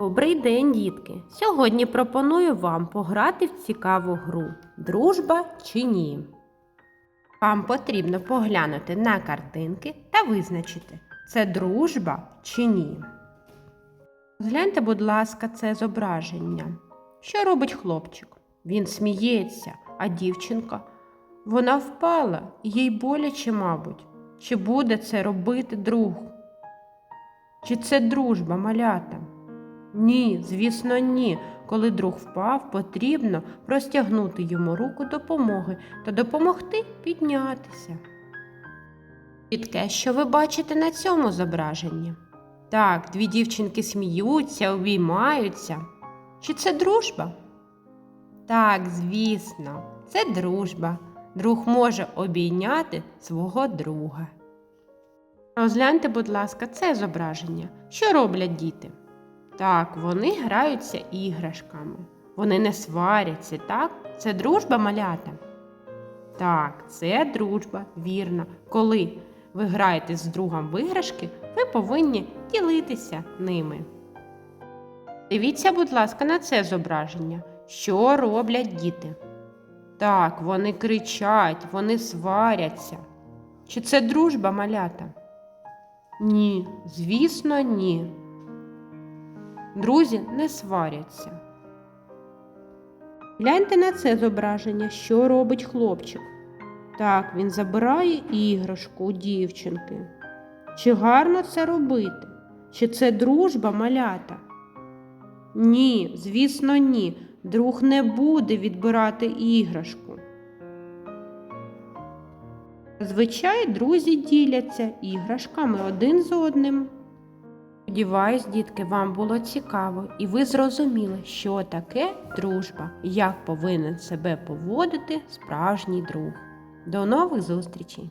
Добрий день, дітки! Сьогодні пропоную вам пограти в цікаву гру Дружба чи ні. Вам потрібно поглянути на картинки та визначити, це дружба чи ні. Згляньте, будь ласка, це зображення. Що робить хлопчик? Він сміється, а дівчинка вона впала, їй боляче, мабуть. Чи буде це робити друг? Чи це дружба малята? Ні, звісно, ні. Коли друг впав, потрібно простягнути йому руку допомоги та допомогти піднятися. Дітке, що ви бачите на цьому зображенні? Так, дві дівчинки сміються, обіймаються. Чи це дружба? Так, звісно, це дружба. Друг може обійняти свого друга. Розгляньте, будь ласка, це зображення. Що роблять діти? Так, вони граються іграшками. Вони не сваряться, так? Це дружба малята? Так, це дружба, вірно. Коли ви граєте з другом в іграшки, ви повинні ділитися ними. Дивіться, будь ласка, на це зображення. Що роблять діти? Так, вони кричать, вони сваряться. Чи це дружба малята? Ні, звісно, ні. Друзі не сваряться. Гляньте на це зображення, що робить хлопчик. Так, він забирає іграшку у дівчинки. Чи гарно це робити? Чи це дружба малята? Ні, звісно, ні. Друг не буде відбирати іграшку. Зазвичай друзі діляться іграшками один з одним. Сподіваюсь, дітки, вам було цікаво, і ви зрозуміли, що таке дружба і як повинен себе поводити справжній друг. До нових зустрічей!